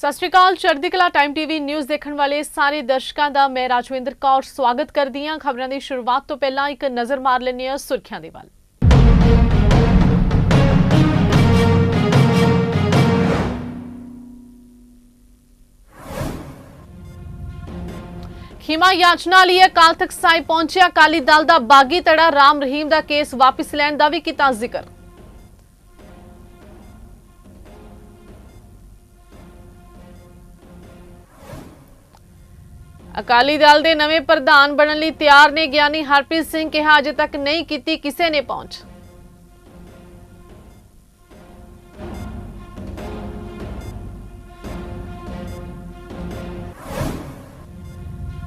ਸਤਿ ਸ਼੍ਰੀ ਅਕਾਲ, ਚੜ੍ਹਦੀ ਕਲਾ ਟਾਈਮ ਟੀਵੀ ਨਿਊਜ਼ ਦੇਖਣ ਵਾਲੇ ਸਾਰੇ ਦਰਸ਼ਕਾਂ ਦਾ ਮੈਂ ਰਾਜਵਿੰਦਰ ਕੌਰ ਸਵਾਗਤ ਕਰਦੀ ਹਾਂ। ਖਬਰਾਂ ਦੀ ਸ਼ੁਰੂਆਤ ਤੋਂ ਪਹਿਲਾਂ ਇੱਕ ਨਜ਼ਰ ਮਾਰ ਲੈਂਦੇ ਹਾਂ ਸੁਰਖੀਆਂ ਦੇ ਵੱਲ। ਖਿਮਾ ਯਾਚਨਾ ਲਈ ਅਕਾਲ ਤਖਤ ਸਾਹਿਬ ਪਹੁੰਚਿਆ। ਅਕਾਲੀ ਦਲ ਦਾ ਬਾਗੀ ਤੜਾ ਰਾਮ ਰਹੀਮ ਦਾ ਕੇਸ ਵਾਪਸ ਲੈਣ ਦਾ ਵੀ ਕੀਤਾ ਜ਼ਿਕਰ। ਅਕਾਲੀ ਦਲ ਦੇ ਨਵੇਂ ਪ੍ਰਧਾਨ ਬਣਨ ਲਈ ਤਿਆਰ ਨੇ ਗਿਆਨੀ ਹਰਪ੍ਰੀਤ ਸਿੰਘ ਕਿਹਾ, ਅਜੇ ਤੱਕ ਨਹੀਂ ਕੀਤੀ ਕਿਸੇ ਨੇ ਪਹੁੰਚ।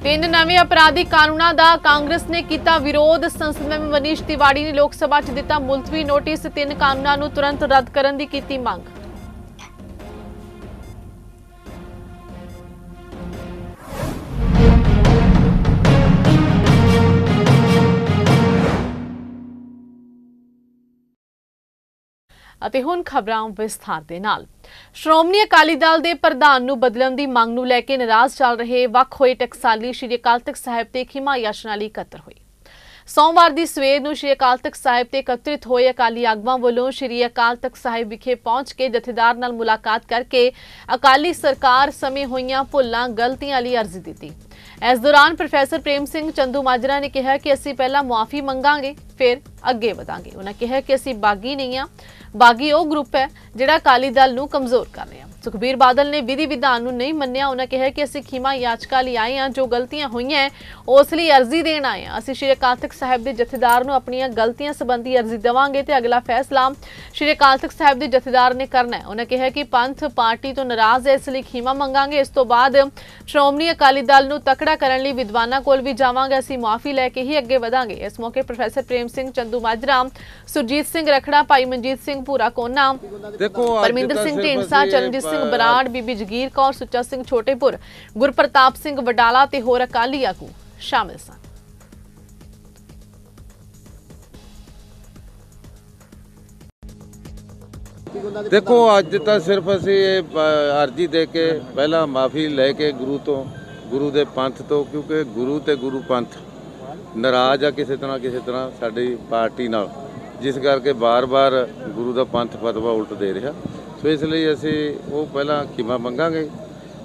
ਤਿੰਨ ਨਵੇਂ ਅਪਰਾਧਿਕ ਕਾਨੂੰਨਾਂ ਦਾ ਕਾਂਗਰਸ ਨੇ ਕੀਤਾ ਵਿਰੋਧ। ਸੰਸਦ ਮੈਂਬਰ ਮਨੀਸ਼ ਤਿਵਾੜੀ ਨੇ ਲੋਕ ਸਭਾ 'ਚ ਦਿੱਤਾ ਮੁਲਤਵੀ ਨੋਟਿਸ। ਤਿੰਨ ਕਾਨੂੰਨਾਂ ਨੂੰ ਤੁਰੰਤ ਰੱਦ ਕਰਨ ਦੀ ਕੀਤੀ ਮੰਗ। ਅਤੇ ਹੁਣ ਖਬਰਾਂ ਵਿਸਥਾਰ ਦੇ ਨਾਲ। ਸ਼੍ਰੋਮਣੀ ਅਕਾਲੀ ਦਲ ਦੇ ਪ੍ਰਧਾਨ ਨੂੰ ਬਦਲਣ ਦੀ ਮੰਗ ਨੂੰ ਲੈ ਕੇ ਨਾਰਾਜ਼ ਚੱਲ ਰਹੇ ਵੱਖ ਹੋਏ ਟਕਸਾਲੀ ਸ਼੍ਰੀ ਅਕਾਲ ਤਖਤ ਸਾਹਿਬ ਤੇ ਖਿਮਾ ਯਾਚਨਾ ਲਈ ਇਕੱਤਰ ਹੋਏ। ਸੋਮਵਾਰ ਦੀ ਸਵੇਰ ਨੂੰ ਸ਼੍ਰੀ ਅਕਾਲ ਤਖਤ ਸਾਹਿਬ ਤੇ ਇਕੱਤਰਿਤ ਹੋਏ ਅਕਾਲੀ ਆਗੂਆਂ ਵੱਲੋਂ ਸ਼੍ਰੀ ਅਕਾਲ ਤਖਤ ਸਾਹਿਬ ਵਿਖੇ ਪਹੁੰਚ ਕੇ ਜਥੇਦਾਰ ਨਾਲ ਮੁਲਾਕਾਤ ਕਰਕੇ ਅਕਾਲੀ ਸਰਕਾਰ ਸਮੇਂ ਹੋਈਆਂ ਭੁੱਲਾਂ, ਗਲਤੀਆਂ ਲਈ ਅਰਜ਼ੀ ਦਿੱਤੀ। ਇਸ ਦੌਰਾਨ ਪ੍ਰੋਫੈਸਰ ਪ੍ਰੇਮ ਸਿੰਘ ਚੰਦੂ ਮਾਜਰਾ ਨੇ ਕਿਹਾ ਕਿ ਅਸੀਂ ਪਹਿਲਾਂ ਮੁਆਫੀ ਮੰਗਾਂਗੇ, ਫਿਰ ਅੱਗੇ ਵਧਾਂਗੇ। ਉਹਨਾਂ ਕਿਹਾ ਕਿ ਅਸੀਂ ਬਾਗੀ ਨਹੀਂ ਆ ਬਾਗੀ ਉਹ ਗਰੁੱਪ ਹੈ ਜਿਹੜਾ ਅਕਾਲੀ ਦਲ ਨੂੰ ਕਮਜ਼ੋਰ ਕਰ ਰਿਹਾ। ਸੁਖਬੀਰ ਬਾਦਲ ਨੇ ਵਿਧੀ ਵਿਧਾਨ ਨੂੰ ਨਹੀਂ ਮੰਨਿਆ ਉਹਨਾਂ ਕਿਹਾ ਕਿ ਅਸੀਂ ਖਿਮਾ ਯਾਚਕਾ ਲਈ ਆਏ ਹਾਂ ਜੋ ਗਲਤੀਆਂ ਹੋਈਆਂ ਹੈ, ਉਸ ਲਈ ਅਰਜ਼ੀ ਦੇਣ ਆਏ ਹਾਂ। ਅਸੀਂ ਸ਼੍ਰੀ ਅਕਾਲ ਤਖਤ ਸਾਹਿਬ ਦੇ ਜਥੇਦਾਰ ਨੂੰ ਆਪਣੀਆਂ ਗਲਤੀਆਂ ਸੰਬੰਧੀ ਅਰਜ਼ੀ ਦੇਵਾਂਗੇ ਤੇ ਅਗਲਾ ਫੈਸਲਾ ਸ਼੍ਰੀ ਅਕਾਲ ਤਖਤ ਸਾਹਿਬ ਦੇ ਜਥੇਦਾਰ ਨੇ ਕਰਨਾ ਹੈ। ਉਹਨਾਂ ਕਿਹਾ ਕਿ ਪੰਥ ਪਾਰਟੀ ਤੋਂ ਨਾਰਾਜ਼ ਹੈ ਇਸ ਲਈ ਖਿਮਾ ਮੰਗਾਂਗੇ। ਇਸ ਤੋਂ ਬਾਅਦ ਸ਼੍ਰੋਮਣੀ ਅਕਾਲੀ ਦਲ ਨੂੰ ਤਕੜਾ ਕਰਨ ਲਈ ਵਿਦਵਾਨਾਂ ਕੋਲ ਵੀ ਜਾਵਾਂਗੇ। ਅਸੀਂ ਮੁਆਫੀ ਲੈ ਕੇ ਹੀ ਅੱਗੇ ਵਧਾਂਗੇ। ਇਸ ਮੌਕੇ ਪ੍ਰੋਫੈਸਰ ਪ੍ਰੇਮ ਸਿੰਘ ਚੰਦੂ ਮਾਜਰਾ ਸੁਰਜੀਤ ਸਿੰਘ ਰਖੜਾ ਭਾਈ ਮਨਜੀਤ ਸਿੰਘ ਭੂਰਾ ਕੋਨਾ। ਪਰਮਿੰਦਰ ਸਿੰਘ ਢੀਂਡਸਾ ਚਰਨਜੀਤ ਸਿੰਘ ਬਰਾੜ ਬੀਬੀ ਜਗੀਰ ਕੌਰ ਸੁੱਚਾ ਸਿੰਘ ਛੋਟੇਪੁਰ ਗੁਰਪ੍ਰਤਾਪ ਸਿੰਘ ਵਡਾਲਾ ਤੇ ਹੋਰ ਅਕਾਲੀ ਆਗੂ ਸ਼ਾਮਿਲ ਸਨ। ਦੇਖੋ ਅੱਜ ਤਾਂ ਸਿਰਫ ਅਸੀਂ ਇਹ ਅਰਜੀ ਦੇ ਕੇ ਪਹਿਲਾਂ ਮਾਫੀ ਲੈ ਕੇ ਗੁਰੂ ਤੋਂ ਗੁਰੂ ਦੇ ਪੰਥ ਤੋਂ ਕਿਉਂਕਿ ਗੁਰੂ ਤੇ ਗੁਰੂ ਪੰਥ ਨਾਰਾਜ਼ ਆ ਕਿਸੇ ਤਰ੍ਹਾਂ ਕਿਸੇ ਤਰ੍ਹਾਂ ਸਾਡੀ ਪਾਰਟੀ ਨਾਲ। ਜਿਸ ਕਰਕੇ ਬਾਰ-ਬਾਰ ਗੁਰੂ ਦਾ ਪੰਥ ਫਤਵਾ ਉਲਟ ਦੇ ਰਿਹਾ। ਸੋ ਇਸ ਲਈ ਅਸੀਂ ਉਹ ਪਹਿਲਾਂ ਖਿਮਾ ਮੰਗਾਂਗੇ,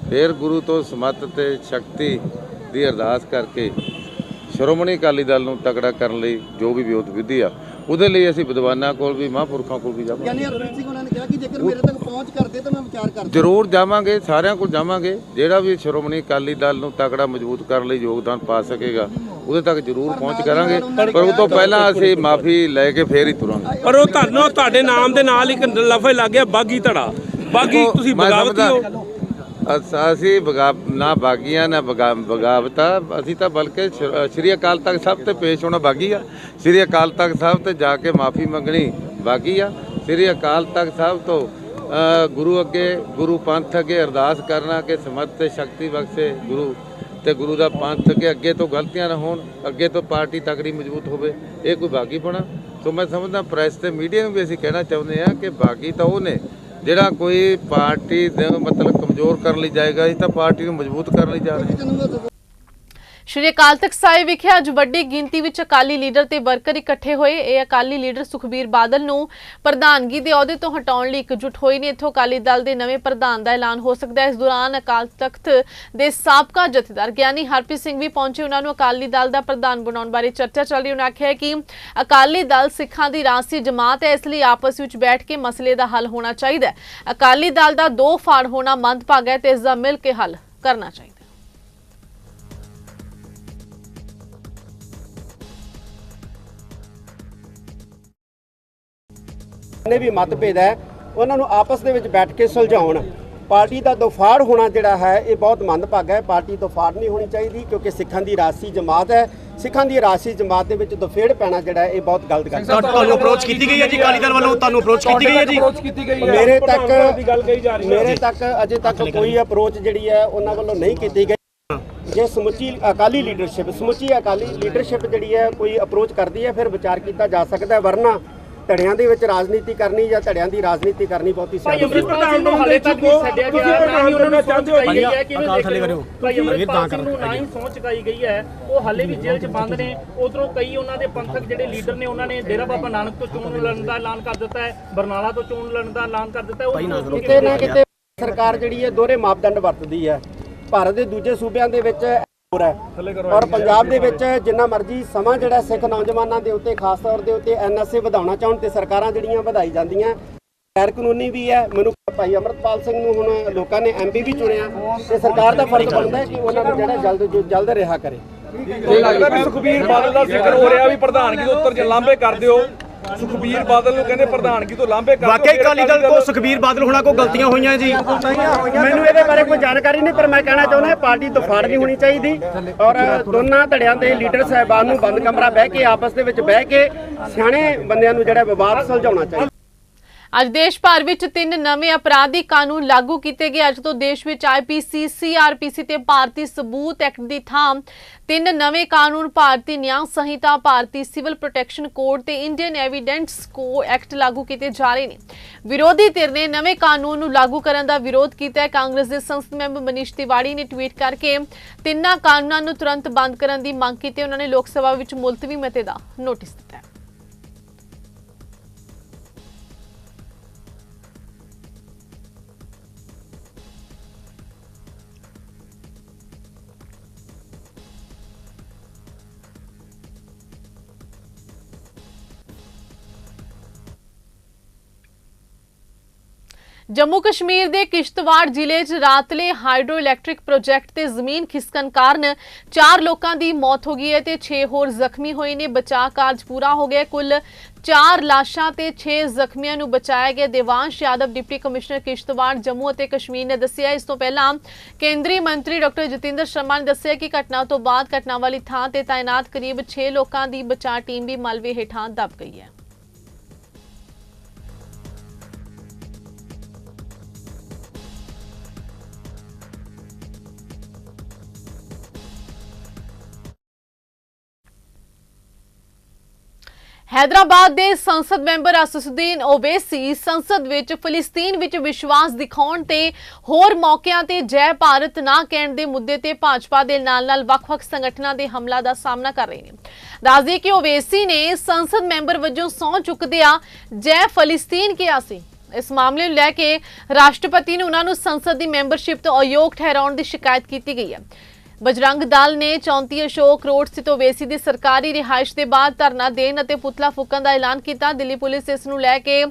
ਫਿਰ ਗੁਰੂ ਤੋਂ ਸਮੱਤ ਤੇ ਸ਼ਕਤੀ ਦੀ ਅਰਦਾਸ ਕਰਕੇ ਸ਼੍ਰੋਮਣੀ ਅਕਾਲੀ ਦਲ ਨੂੰ ਤਕੜਾ ਕਰਨ ਲਈ ਜੋ ਵੀ ਵਿਉਤ ਵਿਧੀ ਆ, ਉਹਦੇ ਲਈ ਅਸੀਂ ਵਿਦਵਾਨਾਂ ਕੋਲ ਵੀ, ਮਹਾਂਪੁਰਖਾਂ ਕੋਲ ਵੀ ਜਾਵਾਂਗੇ। ਜੇਕਰ ਮੇਰੇ ਤੱਕ ਪਹੁੰਚ ਕਰਦੇ ਤਾਂ ਮੈਂ ਵਿਚਾਰ ਕਰਦਾ। ਜ਼ਰੂਰ ਜਾਵਾਂਗੇ ਸਾਰਿਆਂ ਕੋਲ ਜਾਵਾਂਗੇ। ਜਿਹੜਾ ਵੀ ਸ਼੍ਰੋਮਣੀ ਅਕਾਲੀ ਦਲ ਨੂੰ ਤਕੜਾ ਮਜ਼ਬੂਤ ਕਰਨ ਲਈ ਯੋਗਦਾਨ ਪਾ ਸਕੇਗਾ ਉਹਦੇ ਤੱਕ ਜ਼ਰੂਰ ਪਹੁੰਚ ਕਰਾਂਗੇ। ਪਰ ਉਹ ਤੋਂ ਪਹਿਲਾਂ ਅਸੀਂ ਮਾਫੀ ਲੈ ਕੇ ਫੇਰ ਹੀ ਤੁਰਾਂਗੇ। ਪਰ ਉਹ ਤੁਹਾਨੂੰ ਤੁਹਾਡੇ ਨਾਮ ਦੇ ਨਾਲ ਇੱਕ ਲਫ਼ਜ਼ ਲੱਗ ਗਿਆ ਬਾਗੀ ਧੜਾ। ਬਾਗੀ ਤੁਸੀਂ ਬਗਾਵਤੀ ਹੋ। ਅਸ- ਬਗਾ ਨਾ ਬਾਗੀਆਂ ਨਾ ਬਗਾ- ਬਗਾਵਤਾ। ਅਸੀਂ ਤਾਂ ਬਲਕਿ ਸ਼੍ਰੀ ਅਕਾਲ ਤਖਤ ਸਾਹਿਬ ਤੇ ਪੇਸ਼ ਹੋਣਾ ਬਾਗੀ ਆ। ਸ਼੍ਰੀ ਅਕਾਲ ਤਖਤ ਸਾਹਿਬ ਤੇ ਜਾ ਕੇ ਮਾਫੀ ਮੰਗਣੀ ਬਾਗੀ ਆ। ਸ਼੍ਰੀ ਅਕਾਲ ਤਖਤ ਸਾਹਿਬ ਤੋਂ ਗੁਰੂ ਅੱਗੇ, ਗੁਰੂ ਪੰਥ ਅੱਗੇ ਅਰਦਾਸ ਕਰਨਾ ਕਿ ਸਮਤ ਤੇ ਸ਼ਕਤੀ ਬਖਸ਼ੇ ਗੁਰੂ ਤੇ ਗੁਰੂ ਦਾ ਪੰਥ ਅੱਗੇ ਅੱਗੇ ਤੋਂ ਗਲਤੀਆਂ ਨਾ ਹੋਣ, ਅੱਗੇ ਤੋਂ ਪਾਰਟੀ ਤਕੜੀ ਮਜ਼ਬੂਤ ਹੋਵੇ, ਇਹ ਕੋਈ ਬਾਗੀ ਬਣਾ ਸੋ ਮੈਂ ਸਮਝਦਾ ਪ੍ਰੈਸ ਤੇ ਮੀਡੀਆ ਨੂੰ ਵੀ ਅਸੀਂ ਕਹਿਣਾ ਚਾਹੁੰਦੇ ਆ ਕਿ ਬਾਗੀ ਤਾਂ ਉਹ ਨੇ ਜਿਹੜਾ ਕੋਈ ਪਾਰਟੀ ਦੇ ਮਤਲਬ ਕਮਜ਼ੋਰ ਕਰਨ ਲਈ ਜਾਏਗਾ ਅਸੀਂ ਤਾਂ ਪਾਰਟੀ ਨੂੰ ਮਜ਼ਬੂਤ ਕਰਨ ਲਈ ਜਾ ਰਹੇ। ਸ਼੍ਰੀ ਅਕਾਲ ਤਖਤ ਸਾਹਿਬ ਵਿਖੇ ਅੱਜ ਵੱਡੀ ਗਿਣਤੀ ਵਿੱਚ ਅਕਾਲੀ ਲੀਡਰ ਤੇ ਵਰਕਰ ਇਕੱਠੇ ਹੋਏ। ਇਹ ਅਕਾਲੀ ਲੀਡਰ ਸੁਖਬੀਰ ਬਾਦਲ ਨੂੰ ਪ੍ਰਧਾਨਗੀ ਦੇ ਅਹੁਦੇ ਤੋਂ ਹਟਾਉਣ ਲਈ ਇਕਜੁੱਟ ਹੋਏ ਨੇ। ਇੱਥੋਂ ਅਕਾਲੀ ਦਲ ਦੇ ਨਵੇਂ ਪ੍ਰਧਾਨ ਦਾ ਐਲਾਨ ਹੋ ਸਕਦਾ ਹੈ। ਇਸ ਦੌਰਾਨ ਅਕਾਲ ਤਖਤ ਦੇ ਸਾਬਕਾ ਜਥੇਦਾਰ ਗਿਆਨੀ ਹਰਪ੍ਰੀਤ ਸਿੰਘ ਵੀ ਪਹੁੰਚੇ। ਉਹਨਾਂ ਨੂੰ ਅਕਾਲੀ ਦਲ ਦਾ ਪ੍ਰਧਾਨ ਬਣਾਉਣ ਬਾਰੇ ਚਰਚਾ ਚੱਲ ਰਹੀ ਉਹਨਾਂ ਆਖਿਆ ਕਿ ਅਕਾਲੀ ਦਲ ਸਿੱਖਾਂ ਦੀ ਰਾਸੀ ਜਮਾਤ ਹੈ। ਇਸ ਲਈ ਆਪਸ ਵਿੱਚ ਬੈਠ ਕੇ ਮਸਲੇ ਦਾ ਹੱਲ ਹੋਣਾ ਚਾਹੀਦਾ ਹੈ। ਅਕਾਲੀ ਦਲ ਦਾ ਦੋ ਫਾੜ ਹੋਣਾ ਮੰਦਭਾਗਾ ਹੈ ਤੇ ਇਸ ਦਾ ਮਿਲ ਕੇ ਹੱਲ ਕਰਨਾ ਚਾਹੀਦਾ ਨੇ ਵੀ ਮਤਭੇਦ ਹੈ ਉਹਨਾਂ ਨੂੰ ਆਪਸ ਦੇ ਵਿੱਚ ਬੈਠ ਕੇ ਸੁਲਝਾਉਣ। ਪਾਰਟੀ ਦਾ ਦੋਫਾੜ ਹੋਣਾ ਜਿਹੜਾ ਹੈ ਇਹ ਬਹੁਤ ਮੰਦਭਾਗਾ ਹੈ। ਪਾਰਟੀ ਦੋਫਾੜ ਨਹੀਂ ਹੋਣੀ ਚਾਹੀਦੀ ਕਿਉਂਕਿ ਸਿੱਖਾਂ ਦੀ ਰਾਸੀ ਜਮਾਤ ਹੈ। ਸਿੱਖਾਂ ਦੀ ਰਾਸੀ ਜਮਾਤ ਦੇ ਵਿੱਚ ਦਫੇੜ ਪੈਣਾ ਜਿਹੜਾ ਹੈ ਇਹ ਬਹੁਤ ਗਲਤ ਗੱਲ ਹੈ। ਤੁਹਾਨੂੰ ਅਪਰੋਚ ਕੀਤੀ ਗਈ ਹੈ ਜੀ ਦਲ ਵੱਲੋਂ? ਤੁਹਾਨੂੰ ਅਪਰੋਚ ਕੀਤੀ ਗਈ ਹੈ ਜੀ? ਮੇਰੇ ਤੱਕ ਮੇਰੇ ਤੱਕ ਅਜੇ ਤੱਕ ਕੋਈ ਅਪਰੋਚ ਜਿਹੜੀ ਹੈ ਉਹਨਾਂ ਵੱਲੋਂ ਨਹੀਂ ਕੀਤੀ ਗਈ। ਜੇ ਸਮੁੱਚੀ ਅਕਾਲੀ ਲੀਡਰਸ਼ਿਪ ਸਮੁੱਚੀ ਅਕਾਲੀ ਲੀਡਰਸ਼ਿਪ ਜਿਹੜੀ ਹੈ ਕੋਈ ਅਪਰੋਚ ਕਰਦੀ ਹੈ ਫਿਰ ਵਿਚਾਰ ਕੀਤਾ ਜਾ ਸਕਦਾ ਹੈ। ਵਰਨਾ ਧੜਿਆਂ ਦੇ ਵਿੱਚ ਰਾਜਨੀਤੀ ਕਰਨੀ ਜਾਂ ਧੜਿਆਂ ਦੀ ਰਾਜਨੀਤੀ ਕਰਨੀ ਬਹੁਤੀ ਭਾਈ ਸਿਆਣੀ ਅੰਮ੍ਰਿਤਪਾਲ ਸਿੰਘ ਨੂੰ ਹਾਲੇ ਤੱਕ ਨਹੀਂ ਛੱਡਿਆ ਗਿਆ ਨਾ ਹੀ ਉਹਨਾਂ ਨੂੰ ਚੁਕਾਈ ਗਈ ਹੈ ਕਿਵੇਂ ਦੇਖਦੇ ਹੋ ਭਾਈ ਅੰਮ੍ਰਿਤਪਾਲ ਸਿੰਘ ਨੂੰ ਨਾ ਹੀ ਸਹੁੰ ਚੁਕਾਈ ਗਈ ਹੈ ਉਹ ਹਾਲੇ ਵੀ ਜੇਲ੍ਹ 'ਚ ਬੰਦ ਨੇ ਉਧਰੋਂ ਕਈ ਉਹਨਾਂ ਦੇ ਪੰਥਕ ਜਿਹੜੇ ਲੀਡਰ ਨੇ ਉਹਨਾਂ ਨੇ ਡੇਰਾ ਬਾਬਾ ਨਾਨਕ ਤੋਂ ਚੋਣ ਲੜਨ ਦਾ ਐਲਾਨ ਕਰ ਦਿੱਤਾ ਹੈ ਬਰਨਾਲਾ ਤੋਂ ਚੋਣ ਲੜਨ ਦਾ ਐਲਾਨ ਕਰ ਦਿੱਤਾ ਹੈ ਉਹ ਕਿਤੇ ਨਾ ਕਿਤੇ ਸਰਕਾਰ ਜਿਹੜੀ ਹੈ ਦੋਹਰੇ ਮਾਪਦੰਡ ਵਰਤਦੀ ਹੈ। ਭਾਰਤ ਦੇ ਦੂਜੇ ਸੂਬਿਆਂ ਦੇ ਵਿੱਚ ਹੋਰ ਹੈ। ਔਰ ਪੰਜਾਬ ਦੇ ਵਿੱਚ ਜਿੰਨਾ ਮਰਜ਼ੀ ਸਮਾਂ ਜਿਹੜਾ ਸਿੱਖ ਨੌਜਵਾਨਾਂ ਦੇ ਉੱਤੇ ਖਾਸ ਤੌਰ ਦੇ ਉੱਤੇ ਐਨਐਸਏ ਵਧਾਉਣਾ ਚਾਹਣ ਤੇ ਸਰਕਾਰਾਂ ਜਿਹੜੀਆਂ ਵਧਾਈ ਜਾਂਦੀਆਂ। ਗੈਰ ਕਾਨੂੰਨੀ ਵੀ ਹੈ ਮੈਨੂੰ ਭਾਈ ਅਮਰਤਪਾਲ ਸਿੰਘ ਨੂੰ ਹੁਣ ਲੋਕਾਂ ਨੇ ਐਮਪੀ ਵੀ ਚੁਣਿਆ। ਤੇ ਸਰਕਾਰ ਦਾ ਫਰਜ਼ ਬਣਦਾ ਹੈ ਕਿ ਉਹਨਾਂ ਨੂੰ ਜਿਹੜਾ ਜਲਦ ਜਲਦ ਰਿਹਾ ਕਰੇ। ਲੱਗਦਾ ਵੀ ਸੁਖਬੀਰ ਬਾਦਲ ਦਾ ਜ਼ਿਕਰ ਹੋ ਰਿਹਾ ਵੀ ਪ੍ਰਧਾਨਗੀ ਤੋਂ ਉੱਤਰ ਲਾਂਭੇ ਕਰ ਦਿਓ। ਸੁਖਬੀਰ ਬਾਦਲ ਨੂੰ ਕਹਿੰਦੇ ਪ੍ਰਧਾਨਗੀ ਤੋਂ ਲਾਂਭੇ ਕਰ ਵਾਕਈ ਅਕਾਲੀ ਦਲ ਕੋ ਸੁਖਬੀਰ ਬਾਦਲ ਹੋਣਾ ਕੋ ਗਲਤੀਆਂ ਹੋਈਆਂ ਜੀ। ਮੈਨੂੰ ਇਹਦੇ ਬਾਰੇ ਕੋਈ ਜਾਣਕਾਰੀ ਨਹੀਂ ਪਰ ਮੈਂ ਕਹਿਣਾ ਚਾਹੁੰਦਾ ਪਾਰਟੀ ਤੋਂ ਫਾੜ ਨਹੀਂ ਹੋਣੀ ਚਾਹੀਦੀ। ਔਰ ਦੋਨਾਂ ਧੜਿਆਂ ਦੇ ਲੀਡਰ ਸਾਹਿਬਾਨ ਨੂੰ ਬੰਦ ਕਮਰਾ ਬਹਿ ਕੇ ਆਪਸ ਦੇ ਵਿੱਚ ਬਹਿ ਕੇ ਸਿਆਣੇ ਬੰਦਿਆਂ ਨੂੰ ਜਿਹੜਾ ਵਿਵਾਦ ਸੁਲਝਾਉਣਾ ਚਾਹੀਦਾ। ਅੱਜ ਦੇਸ਼ ਭਰ ਵਿੱਚ ਤਿੰਨ ਨਵੇਂ ਅਪਰਾਧਿਕ ਕਾਨੂੰਨ ਲਾਗੂ ਕੀਤੇ ਗਏ। ਅੱਜ ਤੋਂ ਦੇਸ਼ ਵਿੱਚ ਆਈਪੀਸੀ ਸੀਆਰਪੀਸੀ ਤੇ ਭਾਰਤੀ ਸਬੂਤ ਐਕਟ ਦੀ ਥਾਂ। ਤਿੰਨ ਨਵੇਂ ਕਾਨੂੰਨ Bharatiya Nyaya Sanhita, Bharatiya civil protection code ਤੇ ਇੰਡੀਅਨ ਐਵੀਡੈਂਸ ਕੋ ਐਕਟ ਲਾਗੂ ਕੀਤੇ ਜਾ ਰਹੇ ਨੇ। ਵਿਰੋਧੀ ਧਿਰ ਨੇ ਨਵੇਂ ਕਾਨੂੰਨ ਨੂੰ ਲਾਗੂ ਕਰਨ ਦਾ ਵਿਰੋਧ ਕੀਤਾ ਹੈ। ਕਾਂਗਰਸ ਦੇ ਸੰਸਦ ਮੈਂਬਰ ਮਨੀਸ਼ ਤਿਵਾੜੀ ਨੇ ਟਵੀਟ ਕਰਕੇ ਤਿੰਨਾਂ ਕਾਨੂੰਨਾਂ ਨੂੰ ਤੁਰੰਤ ਬੰਦ ਕਰਨ ਦੀ ਮੰਗ ਕੀਤੀ। ਉਹਨਾਂ ਨੇ ਲੋਕ ਸਭਾ ਵਿੱਚ ਮੁਲਤਵੀ ਮਤੇ ਦਾ ਨੋਟਿਸ ਦਿੱਤਾ ਜੰਮੂ ਕਸ਼ਮੀਰ ਦੇ ਕਿਸ਼ਤਵਾੜ ਜ਼ਿਲ੍ਹੇ 'ਚ ਰਾਤਲੇ ਹਾਈਡਰੋ ਇਲੈਕਟ੍ਰਿਕ ਪ੍ਰੋਜੈਕਟ ਤੇ ਜ਼ਮੀਨ ਖਿਸਕਣ ਕਾਰਨ 4 ਲੋਕਾਂ ਦੀ ਮੌਤ ਹੋ ਗਈ ਹੈ ਤੇ 6 ਹੋਰ ਜ਼ਖਮੀ ਹੋਏ ਨੇ। ਬਚਾਅ ਕਾਰਜ ਪੂਰਾ ਹੋ ਗਿਆ। ਕੁੱਲ 4 ਲਾਸ਼ਾਂ ਤੇ 6 ਜ਼ਖਮੀਆਂ ਨੂੰ ਬਚਾਇਆ ਗਿਆ। ਦੇਵਾਂਸ਼ ਯਾਦਵ, ਡਿਪਟੀ ਕਮਿਸ਼ਨਰ ਕਿਸ਼ਤਵਾੜ ਜੰਮੂ ਅਤੇ ਕਸ਼ਮੀਰ ਨੇ ਦੱਸਿਆ। ਇਸ ਤੋਂ ਪਹਿਲਾਂ ਕੇਂਦਰੀ ਮੰਤਰੀ ਡਾਕਟਰ ਜਤਿੰਦਰ ਸ਼ਰਮਾ ਨੇ ਦੱਸਿਆ ਕਿ ਘਟਨਾ ਤੋਂ ਬਾਅਦ ਘਟਨਾ ਵਾਲੀ ਥਾਂ ਤੇ ਤਾਇਨਾਤ ਕਰੀਬ 6 ਲੋਕਾਂ ਦੀ ਬਚਾਅ ਟੀਮ ਵੀ ਮਲਬੇ ਹੇਠਾਂ ਦਬ ਗਈ ਹੈ। ਹੈਦਰਾਬਾਦ ਦੇ ਸੰਸਦ ਮੈਂਬਰ ਅਸਸੁਦੀਨ ਓਬੇਸੀ ਸੰਸਦ ਵਿੱਚ ਫਲਸਤੀਨ ਵਿੱਚ ਵਿਸ਼ਵਾਸ ਦਿਖਾਉਣ ਤੇ ਹੋਰ ਮੌਕਿਆਂ ਤੇ ਜੈ ਭਾਰਤ ਨਾ ਕਹਿਣ ਦੇ ਮੁੱਦੇ ਤੇ ਭਾਜਪਾ ਦੇ ਨਾਲ-ਨਾਲ ਵੱਖ-ਵੱਖ ਸੰਗਠਨਾਂ ਦੇ ਹਮਲਾ ਦਾ ਸਾਹਮਣਾ ਕਰ ਰਹੇ ਨੇ। ਦੱਸਦੇ ਕਿ ਓਵੈਸੀ ਨੇ ਸੰਸਦ ਮੈਂਬਰ ਵਜੋਂ ਸਹੁੰ ਚੁੱਕਦਿਆਂ ਜੈ ਫਲਸਤੀਨ ਕਿਹਾ ਸੀ। ਇਸ ਮਾਮਲੇ ਨੂੰ ਲੈ ਕੇ ਰਾਸ਼ਟਰਪਤੀ ਨੇ ਉਹਨਾਂ ਨੂੰ ਸੰਸਦ ਦੀ ਮੈਂਬਰਸ਼ਿਪ ਤੋਂ ਅਯੋਗ ਠਹਿਰਾਉਣ ਦੀ ਸ਼ਿਕਾਇਤ ਕੀਤੀ ਗਈ ਹੈ। ਬਜਰੰਗ ਦਲ ਨੇ 34 ਅਸ਼ੋਕ ਰੋਡ ਸਥਿਤ ਓਵੇਸੀ ਦੀ ਸਰਕਾਰੀ ਰਿਹਾਇਸ਼ ਦੇ ਬਾਅਦ ਧਰਨਾ ਦੇਣ ਅਤੇ ਪੁਤਲਾ ਫੂਕਣ ਦਾ ਐਲਾਨ ਕੀਤਾ। ਦਿੱਲੀ ਪੁਲਿਸ ਇਸ ਨੂੰ ਲੈ ਕੇ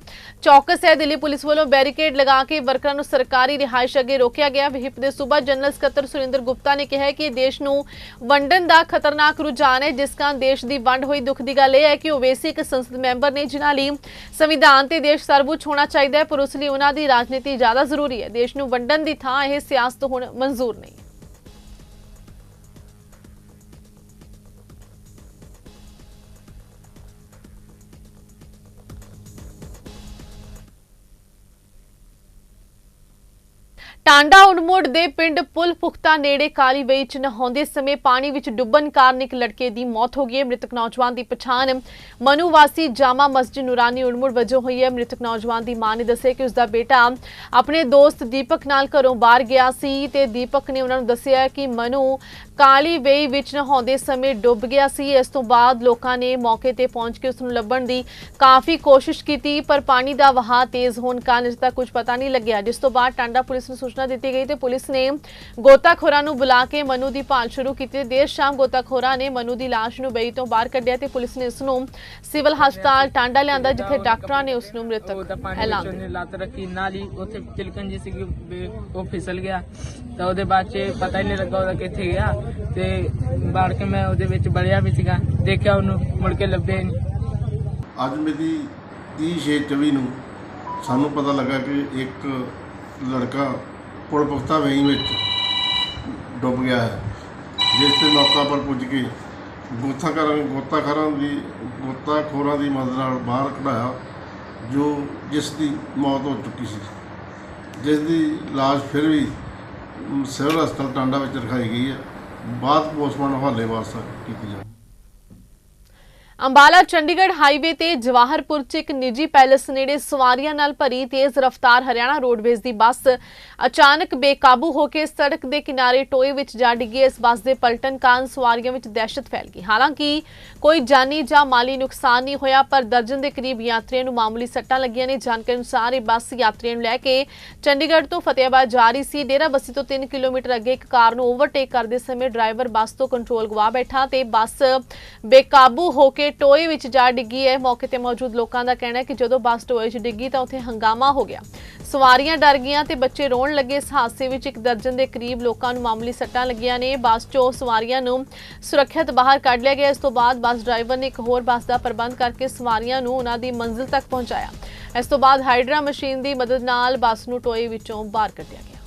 ਚੌਕਸ ਹੈ। ਦਿੱਲੀ ਪੁਲਿਸ ਵੱਲੋਂ ਬੈਰੀਕੇਡ ਲਗਾ ਕੇ ਵਰਕਰਾਂ ਨੂੰ ਸਰਕਾਰੀ ਰਿਹਾਇਸ਼ ਅੱਗੇ ਰੋਕਿਆ ਗਿਆ। ਵਿਹਿਪ ਦੇ ਸੂਬਾ ਜਨਰਲ ਸਕੱਤਰ ਸੁਰਿੰਦਰ ਗੁਪਤਾ ਨੇ ਕਿਹਾ ਕਿ ਦੇਸ਼ ਨੂੰ ਵੰਡਣ ਦਾ ਖਤਰਨਾਕ ਰੁਝਾਨ ਹੈ, ਜਿਸ ਕਾਰਨ ਦੇਸ਼ ਦੀ ਵੰਡ ਹੋਈ ਦੁੱਖ ਦੀ ਗੱਲ ਇਹ ਹੈ ਕਿ ਓਵੇਸੀ ਇੱਕ ਸੰਸਦ ਮੈਂਬਰ ਨੇ, ਜਿਨ੍ਹਾਂ ਲਈ ਸੰਵਿਧਾਨ ਤੇ ਦੇਸ਼ ਸਰਵਉੱਚ ਹੋਣਾ ਚਾਹੀਦਾ ਹੈ, ਪਰ ਉਸ ਲਈ ਉਹਨਾਂ ਦੀ ਰਾਜਨੀਤੀ ਜ਼ਿਆਦਾ ਜ਼ਰੂਰੀ ਹੈ। ਦੇਸ਼ ਨੂੰ ਵੰਡਣ ਦੀ ਥਾਂ ਇਹ ਸਿਆਸਤ ਹੁਣ ਮਨਜ਼ੂਰ ਨਹੀਂ। ਟਾਂਡਾ ਉੜਮੁੜ ਦੇ ਪਿੰਡ ਪੁਲ ਪੁਖਤਾ ਨੇੜੇ ਕਾਲੀ ਵੇਈ ਚ ਨਹਾਉਂਦੇ ਸਮੇਂ ਪਾਣੀ ਵਿੱਚ ਡੁੱਬਣ ਕਾਰਨ ਇੱਕ ਲੜਕੇ ਦੀ ਮੌਤ ਹੋ ਗਈ ਹੈ। ਮ੍ਰਿਤਕ ਨੌਜਵਾਨ ਦੀ ਪਛਾਣ ਮਨੂ ਵਾਸੀ ਜਾਮਾ ਮਸਜਿਦ ਨੂਰਾਨੀ ਉੜਮੁੜ ਵਜੋਂ ਹੋਈ ਹੈ। ਮ੍ਰਿਤਕ ਨੌਜਵਾਨ ਦੀ ਮਾਂ ਨੇ ਦੱਸਿਆ ਕਿ ਉਸ ਦਾ ਬੇਟਾ ਆਪਣੇ ਦੋਸਤ ਦੀਪਕ ਨਾਲ ਘਰੋਂ ਬਾਹਰ ਗਿਆ ਸੀ ਤੇ ਦੀਪਕ ਨੇ ਉਹਨਾਂ ਨੂੰ ਦੱਸਿਆ ਕਿ ਮਨੂ ਕਾਲੀ ਵੇਈ ਵਿੱਚ ਨਹਾਉਂਦੇ ਸਮੇਂ ਡੁੱਬ ਗਿਆ ਸੀ। ਇਸ ਤੋਂ ਬਾਅਦ ਲੋਕਾਂ ਨੇ ਮੌਕੇ ਤੇ ਪਹੁੰਚ ਕੇ ਉਸ ਨੂੰ ਲੱਭਣ ਦੀ ਕਾਫੀ ਕੋਸ਼ਿਸ਼ ਕੀਤੀ, ਪਰ ਪਾਣੀ ਦਾ ਵਹਾਅ ਤੇਜ਼ ਹੋਣ ਕਾਰਨ ਇਸ ਦਾ ਕੁਝ ਪਤਾ ਨਹੀਂ ਲੱਗਿਆ, ਜਿਸ ਤੋਂ ਬਾਅਦ ਟਾਂਡਾ ਪੁਲਿਸ ਨੂੰ ਸੂਚਨਾ ਦਿੱਤੀ ਗਈ ਤੇ ਪੁਲਿਸ ਨੇ ਗੋਤਾਖੋਰਾਂ ਨੂੰ ਬੁਲਾ ਕੇ ਮਨੂ ਦੀ ਭਾਲ ਸ਼ੁਰੂ ਕੀਤੀ। ਦੇਰ ਸ਼ਾਮ ਗੋਤਾਖੋਰਾਂ ਨੇ ਮਨੂ ਦੀ ਲਾਸ਼ ਨੂੰ ਬਈ ਤੋਂ ਬਾਹਰ ਕੱਢਿਆ ਤੇ ਪੁਲਿਸ ਨੇ ਇਸ ਨੂੰ ਸਿਵਲ ਹਸਪਤਾਲ ਟਾਂਡਾ ਲਿਆਂਦਾ ਜਿੱਥੇ ਡਾਕਟਰਾਂ ਨੇ ਉਸ ਨੂੰ ਮ੍ਰਿਤਕ ਐਲਾਨ ਵਿੱਚੋਂ ਦਿੱਤਾ। ਨੇ ਲੱਤ ਰੱਖੀ ਨਾਲ ਹੀ ਉੱਥੇ ਤਿਲਕਣ ਜੀ ਸੀਗੀ ਵੀ ਉਹ ਫਿਸਲ ਗਿਆ। ਤਾਂ ਉਹਦੇ ਬਾਅਦ ਚ ਪਤਾ ਹੀ ਨਹੀਂ ਲੱਗਾ ਉਹਦਾ ਕਿੱਥੇ ਗਿਆ। ਤੇ ਬਾੜ ਕੇ ਮੈਂ ਉਹਦੇ ਵਿੱਚ ਬੜਿਆ ਵੀ ਸੀਗਾ ਦੇਖਿਆ ਉਹਨੂੰ ਮੁੜ ਕੇ ਨਹੀਂ। ਅੱਜ ਮੇਰੀ 30/6/24 ਨੂੰ ਸਾਨੂੰ ਪਤਾ ਲੱਗਾ ਕਿ ਇੱਕ ਲੜਕਾ ਪੁਲ ਪੁਖਤਾ ਵੇਈ ਵਿੱਚ ਡੁੱਬ ਗਿਆ ਹੈ। ਜਿਸ ਤੇ ਮੌਕਾ ਪਰ ਪੁੱਜ ਕੇ ਗੋਤਾਖੋਰਾਂ ਗੋਤਾਖਰਾਂ ਦੀ ਗੋਤਾਖੋਰਾਂ ਦੀ ਮਦਦ ਨਾਲ ਬਾਹਰ ਕਢਾਇਆ, ਜੋ ਜਿਸ ਦੀ ਮੌਤ ਹੋ ਚੁੱਕੀ ਸੀ। ਜਿਸ ਦੀ ਲਾਸ਼ ਫਿਰ ਵੀ ਸਿਵਲ ਹਸਪਤਾਲ ਟਾਂਡਾ ਵਿੱਚ ਰਖਾਈ ਗਈ ਹੈ। ਬਾਅਦ ਪੋਸਟਮਾਰਟਮ ਹਵਾਲੇ ਵਾਸਤੇ ਕੀਤੀ ਜਾਵੇ ਅੰਬਾਲਾ ਚੰਡੀਗੜ੍ਹ ਹਾਈਵੇ ਤੇ ਜਵਾਹਰਪੁਰ 'ਚ ਇੱਕ ਨਿੱਜੀ ਪੈਲੇਸ ਨੇੜੇ ਸਵਾਰੀਆਂ ਨਾਲ ਭਰੀ ਤੇਜ਼ ਰਫ਼ਤਾਰ ਹਰਿਆਣਾ ਰੋਡਵੇਜ਼ ਦੀ ਬੱਸ ਅਚਾਨਕ ਬੇਕਾਬੂ ਹੋ ਕੇ ਸੜਕ ਦੇ ਕਿਨਾਰੇ ਟੋਏ ਵਿੱਚ ਜਾ ਡਿੱਗੀ। ਇਸ ਬੱਸ ਦੇ ਪਲਟਣ ਕਾਰਨ ਸਵਾਰੀਆਂ ਵਿੱਚ ਦਹਿਸ਼ਤ ਫੈਲ ਗਈ। ਹਾਲਾਂਕਿ ਕੋਈ ਜਾਨੀ ਜਾਂ ਮਾਲੀ ਨੁਕਸਾਨ ਨਹੀਂ ਹੋਇਆ, ਪਰ ਦਰਜਨ ਦੇ ਕਰੀਬ ਯਾਤਰੀਆਂ ਨੂੰ ਮਾਮੂਲੀ ਸੱਟਾਂ ਲੱਗੀਆਂ ਨੇ। ਜਾਣਕਾਰੀ ਅਨੁਸਾਰ ਇਹ ਬੱਸ ਯਾਤਰੀਆਂ ਨੂੰ ਲੈ ਕੇ ਚੰਡੀਗੜ੍ਹ ਤੋਂ ਫਤਿਆਬਾਦ ਜਾ ਰਹੀ ਸੀ। ਡੇਰਾ ਬੱਸੀ ਤੋਂ 3 ਕਿਲੋਮੀਟਰ ਅੱਗੇ ਇੱਕ ਕਾਰ ਨੂੰ ਓਵਰਟੇਕ ਕਰਦੇ ਸਮੇਂ ਡਰਾਈਵਰ ਬੱਸ ਤੋਂ ਕੰਟਰੋਲ ਗਵਾ ਬੈਠਾ ਤੇ ਬੱਸ ਬੇਕਾਬੂ ਹੋ ਕੇ ਟੋਏ ਵਿੱਚ ਜਾ ਡਿੱਗੀ ਹੈ। ਮੌਕੇ ਤੇ ਮੌਜੂਦ ਲੋਕਾਂ ਦਾ ਕਹਿਣਾ ਹੈ ਕਿ ਜਦੋਂ ਬੱਸ ਟੋਏ 'ਚ ਡਿੱਗੀ ਤਾਂ ਉੱਥੇ ਹੰਗਾਮਾ ਹੋ ਗਿਆ। ਸਵਾਰੀਆਂ ਡਰ ਗਈਆਂ ਤੇ ਬੱਚੇ ਰੋਣ ਲੱਗੇ। ਇਸ ਹਾਦਸੇ ਵਿੱਚ ਇੱਕ ਦਰਜਨ ਦੇ ਕਰੀਬ ਲੋਕਾਂ ਨੂੰ ਮਾਮੂਲੀ ਸੱਟਾਂ ਲੱਗੀਆਂ ਨੇ। ਬੱਸ 'ਚੋਂ ਸਵਾਰੀਆਂ ਨੂੰ ਸੁਰੱਖਿਅਤ ਬਾਹਰ ਕੱਢ ਲਿਆ ਗਿਆ। ਇਸ ਤੋਂ ਬਾਅਦ ਬੱਸ ਡਰਾਈਵਰ ਨੇ ਇੱਕ ਹੋਰ ਬੱਸ ਦਾ ਪ੍ਰਬੰਧ ਕਰਕੇ ਸਵਾਰੀਆਂ ਨੂੰ ਉਹਨਾਂ ਦੀ ਮੰਜ਼ਿਲ ਤੱਕ ਪਹੁੰਚਾਇਆ। ਇਸ ਤੋਂ ਬਾਅਦ ਹਾਈਡਰਾ ਮਸ਼ੀਨ ਦੀ ਮਦਦ ਨਾਲ ਬੱਸ ਨੂੰ ਟੋਏ ਵਿੱਚੋਂ ਬਾਹਰ ਕੱਢਿਆ ਗਿਆ।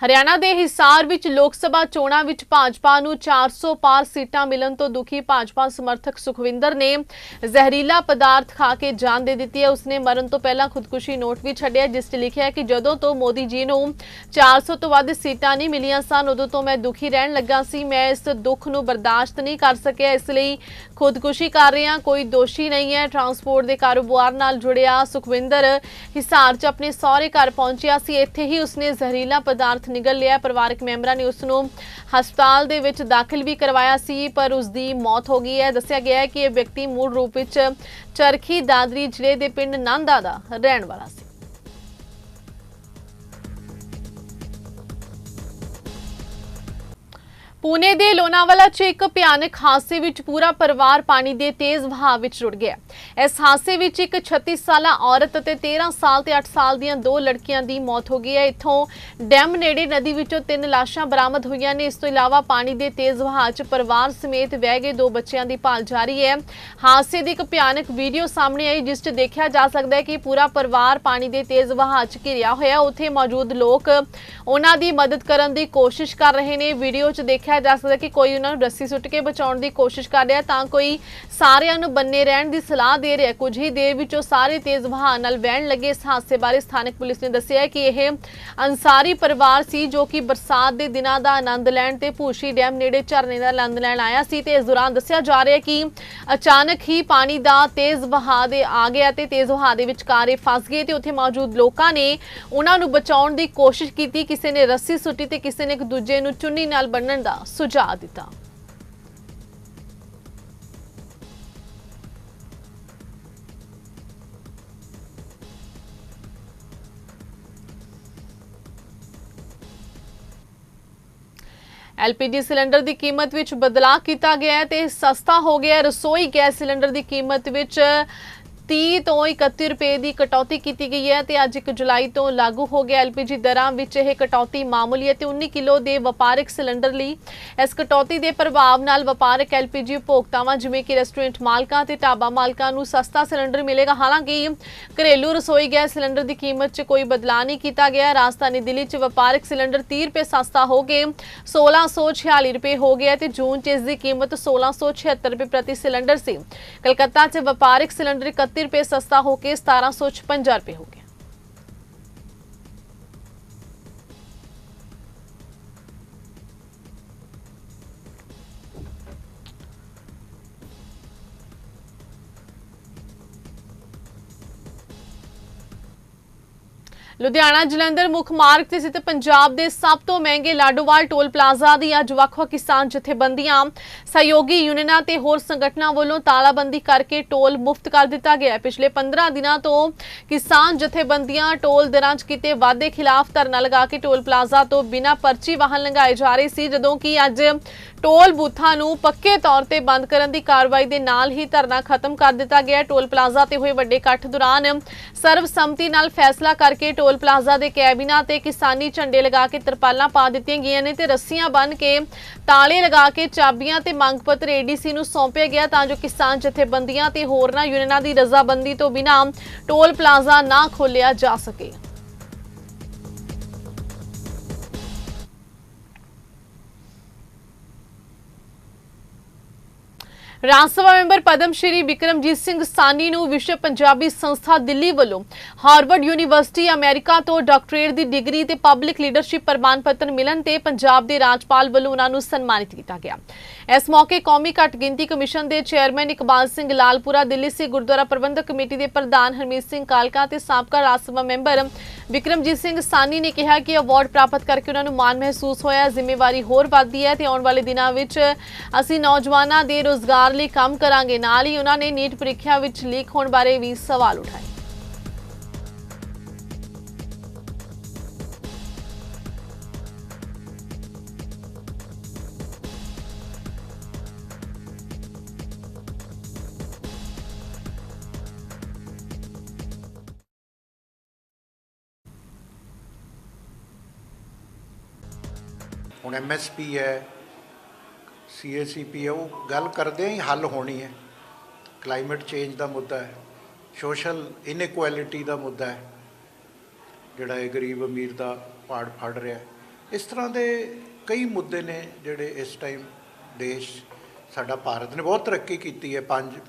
ਹਰਿਆਣਾ ਦੇ ਹਿਸਾਰ ਵਿੱਚ ਲੋਕ ਸਭਾ ਚੋਣਾਂ ਵਿੱਚ ਭਾਜਪਾ ਨੂੰ 400 ਪਾਰ ਸੀਟਾਂ ਮਿਲਣ ਤੋਂ ਦੁਖੀ ਭਾਜਪਾ ਸਮਰਥਕ ਸੁਖਵਿੰਦਰ ਨੇ ਜ਼ਹਿਰੀਲਾ ਪਦਾਰਥ ਖਾ ਕੇ ਜਾਨ ਦੇ ਦਿੱਤੀ ਹੈ। ਉਸਨੇ ਮਰਨ ਤੋਂ ਪਹਿਲਾਂ ਖੁਦਕੁਸ਼ੀ ਨੋਟ ਵੀ ਛੱਡਿਆ, ਜਿਸ 'ਚ ਲਿਖਿਆ ਹੈ ਕਿ ਜਦੋਂ ਤੋਂ ਮੋਦੀ ਜੀ ਨੂੰ 400 ਤੋਂ ਵੱਧ ਸੀਟਾਂ ਨਹੀਂ ਮਿਲੀਆਂ ਸਨ, ਉਦੋਂ ਤੋਂ ਮੈਂ ਦੁਖੀ ਰਹਿਣ ਲੱਗਾ ਸੀ। ਮੈਂ ਇਸ ਦੁੱਖ ਨੂੰ ਬਰਦਾਸ਼ਤ ਨਹੀਂ ਕਰ ਸਕਿਆ। ਇਸ ਲਈ ਖੁਦਕੁਸ਼ੀ ਕਰ ਰਿਹਾ ਕੋਈ ਦੋਸ਼ੀ ਨਹੀਂ ਹੈ। ਟਰਾਂਸਪੋਰਟ ਦੇ ਕਾਰੋਬਾਰ ਨਾਲ ਜੁੜਿਆ ਸੁਖਵਿੰਦਰ, ਹਿਸਾਰ 'ਚ ਆਪਣੇ ਸਹੁਰੇ ਘਰ ਪਹੁੰਚਿਆ ਸੀ। ਇੱਥੇ ਹੀ ਉਸਨੇ ਜ਼ਹਿਰੀਲਾ ਪਦਾਰਥ ਨਿਗਲ ਲਿਆ। ਪਰਿਵਾਰਕ ਮੈਂਬਰਾਂ ਨੇ ਉਸ ਨੂੰ ਹਸਪਤਾਲ ਦੇ ਵਿੱਚ ਦਾਖਲ ਵੀ ਕਰਵਾਇਆ ਸੀ, ਪਰ ਉਸ ਦੀ ਮੌਤ ਹੋ ਗਈ ਹੈ। ਦੱਸਿਆ ਗਿਆ ਹੈ ਕਿ ਇਹ ਵਿਅਕਤੀ ਮੂਲ ਰੂਪ ਵਿੱਚ ਚਰਖੀ ਦਾਦਰੀ ਜ਼ਿਲ੍ਹੇ ਦੇ ਪਿੰਡ ਨਾਂਦਾ ਦਾ ਰਹਿਣ ਵਾਲਾ ਸੀ। ਪੂਨੇ ਦੇ ਲੋਨਾਵਾਲਾ 'ਚ ਇੱਕ ਭਿਆਨਕ ਹਾਦਸੇ ਵਿੱਚ ਪੂਰਾ ਪਰਿਵਾਰ ਪਾਣੀ ਦੇ ਤੇਜ਼ ਵਹਾਅ ਵਿੱਚ ਰੁੜ ਗਿਆ। ਇਸ ਹਾਦਸੇ ਵਿੱਚ ਇੱਕ 36 ਸਾਲਾ ਔਰਤ ਅਤੇ 13 ਸਾਲ ਤੇ 8 ਸਾਲ ਦੀਆਂ ਦੋ ਲੜਕੀਆਂ ਦੀ ਮੌਤ ਹੋ ਗਈ ਹੈ। ਇੱਥੋਂ ਡੈਮ ਨੇੜੇ ਨਦੀ ਵਿੱਚੋਂ ਤਿੰਨ ਲਾਸ਼ਾਂ ਬਰਾਮਦ ਹੋਈਆਂ ਨੇ। ਇਸ ਤੋਂ ਇਲਾਵਾ ਪਾਣੀ ਦੇ ਤੇਜ਼ ਵਹਾਅ 'ਚ ਪਰਿਵਾਰ ਸਮੇਤ ਵਹਿ ਗਏ ਦੋ ਬੱਚਿਆਂ ਦੀ ਭਾਲ ਜਾਰੀ ਹੈ। ਹਾਦਸੇ ਦੀ ਇੱਕ ਭਿਆਨਕ ਵੀਡੀਓ ਸਾਹਮਣੇ ਆਈ, ਜਿਸ 'ਚ ਦੇਖਿਆ ਜਾ ਸਕਦਾ ਹੈ ਕਿ ਪੂਰਾ ਪਰਿਵਾਰ ਪਾਣੀ ਦੇ ਤੇਜ਼ ਵਹਾਅ 'ਚ ਘਿਰਿਆ ਹੋਇਆ ਉੱਥੇ ਮੌਜੂਦ ਲੋਕ ਉਹਨਾਂ ਦੀ ਮਦਦ ਕਰਨ ਦੀ ਕੋਸ਼ਿਸ਼ ਕਰ ਰਹੇ ਨੇ। ਵੀਡੀਓ 'ਚ ਦੇਖਿਆ ਜਾ ਸਕਦਾ ਕਿ ਕੋਈ ਉਹਨਾਂ ਨੂੰ ਰੱਸੀ ਸੁੱਟ ਕੇ ਬਚਾਉਣ ਦੀ ਕੋਸ਼ਿਸ਼ ਕਰ ਰਿਹਾ ਤਾਂ ਕੋਈ ਸਾਰਿਆਂ ਨੂੰ ਬੰਨੇ ਰਹਿਣ ਦੀ ਸਲਾਹ ਦੇ ਰਿਹਾ ਕੁਝ ਹੀ ਦੇਰ ਵਿੱਚ ਉਹ ਸਾਰੇ ਤੇਜ਼ ਵਹਾਅ ਨਾਲ ਵਹਿਣ ਲੱਗੇ। ਇਸ ਹਾਦਸੇ ਬਾਰੇ ਸਥਾਨਕ ਪੁਲਿਸ ਨੇ ਦੱਸਿਆ ਕਿ ਇਹ ਅੰਸਾਰੀ ਪਰਿਵਾਰ ਸੀ ਜੋ ਕਿ ਬਰਸਾਤ ਦੇ ਦਿਨਾਂ ਦਾ ਆਨੰਦ ਲੈਣ ਤੇ ਭੂਸ਼ੀ ਡੈਮ ਨੇੜੇ ਝਰਨੇ ਦਾ ਆਨੰਦ ਲੈਣ ਆਇਆ ਸੀ ਤੇ ਇਸ ਦੌਰਾਨ ਦੱਸਿਆ ਜਾ ਰਿਹਾ ਕਿ ਅਚਾਨਕ ਹੀ ਪਾਣੀ ਦਾ ਤੇਜ਼ ਵਹਾਅ ਦੇ ਆ ਗਿਆ ਤੇ ਤੇਜ਼ ਵਹਾਅ ਦੇ ਵਿਚਕਾਰ ਇਹ ਫਸ ਗਏ ਤੇ ਉੱਥੇ ਮੌਜੂਦ ਲੋਕਾਂ ਨੇ ਉਹਨਾਂ ਨੂੰ ਬਚਾਉਣ ਦੀ ਕੋਸ਼ਿਸ਼ ਕੀਤੀ। ਕਿਸੇ ਨੇ ਰੱਸੀ ਸੁੱਟੀ ਤੇ ਕਿਸੇ ਨੇ ਇੱਕ ਦੂਜੇ ਨੂੰ ਚੁੰਨੀ ਨਾਲ ਬੰਨਣ ਦਾ ਸੁਝਾਅ ਦਿੱਤਾ। ਐਲਪੀਜੀ ਸਿਲੰਡਰ ਦੀ ਕੀਮਤ ਵਿੱਚ ਬਦਲਾਅ ਕੀਤਾ ਗਿਆ ਹੈ ਤੇ ਸਸਤਾ ਹੋ ਗਿਆ ਰਸੋਈ ਗੈਸ ਸਿਲੰਡਰ ਦੀ ਕੀਮਤ ਵਿੱਚ 30 ਤੋਂ 31 ਰੁਪਏ ਦੀ ਕਟੌਤੀ ਕੀਤੀ ਗਈ ਹੈ ਤੇ ਅੱਜ 1 ਜੁਲਾਈ ਤੋਂ ਲਾਗੂ ਹੋ ਗਿਆ ਐਲਪੀਜੀ ਦਰਾਂ ਵਿੱਚ ਇਹ ਕਟੌਤੀ ਮਾਮੂਲੀ ਹੈ ਤੇ 19 ਕਿਲੋ ਦੇ ਵਪਾਰਕ ਸਿਲੰਡਰ ਲਈ ਇਸ ਕਟੌਤੀ ਦੇ ਪ੍ਰਭਾਵ ਨਾਲ ਵਪਾਰਕ ਐਲਪੀਜੀ ਉਪਭੋਗਤਾਵਾਂ ਜਿਵੇਂ ਕਿ ਰੈਸਟੋਰੈਂਟ ਮਾਲਕਾਂ ਤੇ ਢਾਬਾ ਮਾਲਕਾਂ ਨੂੰ ਸਸਤਾ ਸਿਲੰਡਰ ਮਿਲੇਗਾ। ਹਾਲਾਂਕਿ ਘਰੇਲੂ ਰਸੋਈ ਗੈਸ ਸਿਲੰਡਰ ਦੀ ਕੀਮਤ 'ਚ ਕੋਈ ਬਦਲਾਅ ਨਹੀਂ ਕੀਤਾ ਗਿਆ। ਰਾਜਧਾਨੀ ਦਿੱਲੀ 'ਚ ਵਪਾਰਕ ਸਿਲੰਡਰ 30 ਰੁਪਏ ਸਸਤਾ ਹੋ ਕੇ 1646 ਰੁਪਏ ਹੋ ਗਿਆ ਤੇ ਜੂਨ 'ਚ ਇਸ ਦੀ ਕੀਮਤ 1676 ਰੁਪਏ ਪ੍ਰਤੀ ਸਿਲੰਡਰ ਸੀ। ਕਲਕੱਤਾ 'ਚ ਵਪਾਰਕ ਸਿਲੰਡਰ 31 ਰੁਪਏ ਸਸਤਾ ਹੋ ਕੇ 1756 ਰੁਪਏ ਹੋ ਗਿਆ ਲੁਧਿਆਣਾ ਜਲੰਧਰ ਮੁੱਖ ਮਾਰਗ ਤੇ ਸਥਿਤ ਪੰਜਾਬ ਦੇ ਸਭ ਤੋਂ ਮਹਿੰਗੇ ਲਾਡੋਵਾਲ ਟੋਲ ਪਲਾਜ਼ਾ ਦੀ ਅੱਜ ਵੱਖ-ਵੱਖ ਕਿਸਾਨ ਜਥੇਬੰਦੀਆਂ, ਸਹਿਯੋਗੀ ਯੂਨੀਅਨਾਂ ਤੇ ਹੋਰ ਸੰਗਠਨਾਂ ਵੱਲੋਂ ਤਾਲਾਬੰਦੀ ਕਰਕੇ ਟੋਲ ਮੁਫਤ ਕਰ ਦਿੱਤਾ ਗਿਆ ਹੈ। ਪਿਛਲੇ 15 ਦਿਨਾਂ ਤੋਂ ਕਿਸਾਨ ਜਥੇਬੰਦੀਆਂ ਟੋਲ ਦਰਾਂ 'ਚ ਕੀਤੇ ਵਾਅਦੇ ਖਿਲਾਫ ਧਰਨਾ ਲਗਾ ਕੇ ਟੋਲ ਪਲਾਜ਼ਾ ਤੋਂ ਬਿਨਾਂ ਪਰਚੀ ਵਾਹਨ ਲੰਘਾਏ ਜਾ ਰਹੇ ਸੀ, ਜਦੋਂ ਕਿ ਅੱਜ ਟੋਲ ਬੂਥਾਂ ਨੂੰ ਪੱਕੇ ਤੌਰ ਤੇ ਬੰਦ ਕਰਨ ਦੀ ਕਾਰਵਾਈ ਦੇ ਨਾਲ ਹੀ ਧਰਨਾ ਖਤਮ ਕਰ ਦਿੱਤਾ ਗਿਆ ਟੋਲ ਪਲਾਜ਼ਾ ਤੇ ਹੋਏ ਵੱਡੇ ਇਕੱਠ ਦੌਰਾਨ ਸਰਬਸੰਮਤੀ ਨਾਲ ਫੈਸਲਾ ਕਰਕੇ ਟੋਲ ਟੋਲ ਪਲਾਜ਼ਾ ਦੇ ਕੈਬਿਨਾਂ ਤੇ ਕਿਸਾਨੀ ਝੰਡੇ ਲਗਾ ਕੇ ਤਰਪਾਲਾਂ ਪਾ ਦਿੱਤੀਆਂ ਗਈਆਂ ਨੇ ਤੇ ਰੱਸੀਆਂ ਬੰਨ ਕੇ ਤਾਲੇ ਲਗਾ ਕੇ ਚਾਬੀਆਂ ਤੇ ਮੰਗ ਪੱਤਰ ਏਡੀਸੀ ਨੂੰ ਸੌਂਪਿਆ ਗਿਆ ਤਾਂ ਜੋ ਕਿਸਾਨ ਜਥੇਬੰਦੀਆਂ ਤੇ ਹੋਰਨਾਂ ਯੂਨੀਅਨਾਂ ਦੀ ਰਜ਼ਾਬੰਦੀ ਤੋਂ ਬਿਨਾਂ ਟੋਲ ਪਲਾਜ਼ਾ ਨਾ ਖੋਲਿਆ ਜਾ ਸਕੇ। ਰਾਜ ਸਭਾ ਮੈਂਬਰ ਪਦਮ ਸ਼੍ਰੀ ਬਿਕਰਮਜੀਤ ਸਿੰਘ ਸਾਨੀ ਨੂੰ ਵਿਸ਼ਵ ਪੰਜਾਬੀ ਸੰਸਥਾ ਦਿੱਲੀ ਵੱਲੋਂ ਹਾਰਵਰਡ ਯੂਨੀਵਰਸਿਟੀ ਅਮਰੀਕਾ ਤੋਂ ਡਾਕਟਰੇਟ ਦੀ ਡਿਗਰੀ ਤੇ ਪਬਲਿਕ ਲੀਡਰਸ਼ਿਪ ਪ੍ਰਮਾਣ ਪੱਤਰ ਮਿਲਣ ਤੇ ਪੰਜਾਬ ਦੇ ਰਾਜਪਾਲ ਵੱਲੋਂ ਉਹਨਾਂ ਨੂੰ ਸਨਮਾਨਿਤ ਕੀਤਾ ਗਿਆ। ਇਸ ਮੌਕੇ ਕੌਮੀ ਘੱਟ ਗਿਣਤੀ ਕਮਿਸ਼ਨ ਦੇ ਚੇਅਰਮੈਨ ਇਕਬਾਲ ਸਿੰਘ ਲਾਲਪੁਰਾ, ਦਿੱਲੀ ਸੇ ਗੁਰਦੁਆਰਾ ਪ੍ਰਬੰਧਕ ਕਮੇਟੀ ਦੇ ਪ੍ਰਧਾਨ ਹਰਮੀਤ ਸਿੰਘ ਕਾਲਕਾ ਤੇ ਸਾਬਕਾ ਰਾਜ ਸਭਾ ਮੈਂਬਰ ਵਿਕਰਮਜੀਤ ਸਿੰਘ ਸਾਨੀ ਨੇ ਕਿਹਾ ਕਿ ਅਵਾਰਡ ਪ੍ਰਾਪਤ ਕਰਕੇ ਉਹਨਾਂ ਨੂੰ ਮਾਣ ਮਹਿਸੂਸ ਹੋਇਆ, ਜ਼ਿੰਮੇਵਾਰੀ ਹੋਰ ਵੱਧਦੀ ਹੈ ਤੇ ਆਉਣ ਵਾਲੇ ਦਿਨਾਂ ਵਿੱਚ ਅਸੀਂ ਨੌਜਵਾਨਾਂ ਦੇ ਰੋਜ਼ਗਾਰ ਲਈ ਕੰਮ ਕਰਾਂਗੇ। ਨਾਲ ਹੀ ਉਹਨਾਂ ਨੇ ਨੀਟ ਪ੍ਰੀਖਿਆ ਵਿੱਚ ਲੀਕ ਹੋਣ ਬਾਰੇ ਵੀ ਸਵਾਲ ਉਠਾਏ। ਹੁਣ ਐਮਐਸਪੀ ਹੈ ਸੀਏਸੀਪੀ ਹੈ, ਉਹ ਗੱਲ ਕਰਦੇ ਹੀ ਹੱਲ ਹੋਣੀ ਹੈ। ਕਲਾਈਮੇਟ ਚੇਂਜ ਦਾ ਮੁੱਦਾ ਹੈ ਸੋਸ਼ਲ ਇਨਇਕੁਐਲਿਟੀ ਦਾ ਮੁੱਦਾ ਹੈ, ਜਿਹੜਾ ਇਹ ਗਰੀਬ ਅਮੀਰ ਦਾ ਪਾੜ ਫੜ ਰਿਹਾ ਹੈ। ਇਸ ਤਰ੍ਹਾਂ ਦੇ ਕਈ ਮੁੱਦੇ ਨੇ ਜਿਹੜੇ ਇਸ ਟਾਈਮ ਦੇਸ਼, ਸਾਡਾ ਭਾਰਤ ਨੇ ਬਹੁਤ ਤਰੱਕੀ ਕੀਤੀ ਹੈ। 5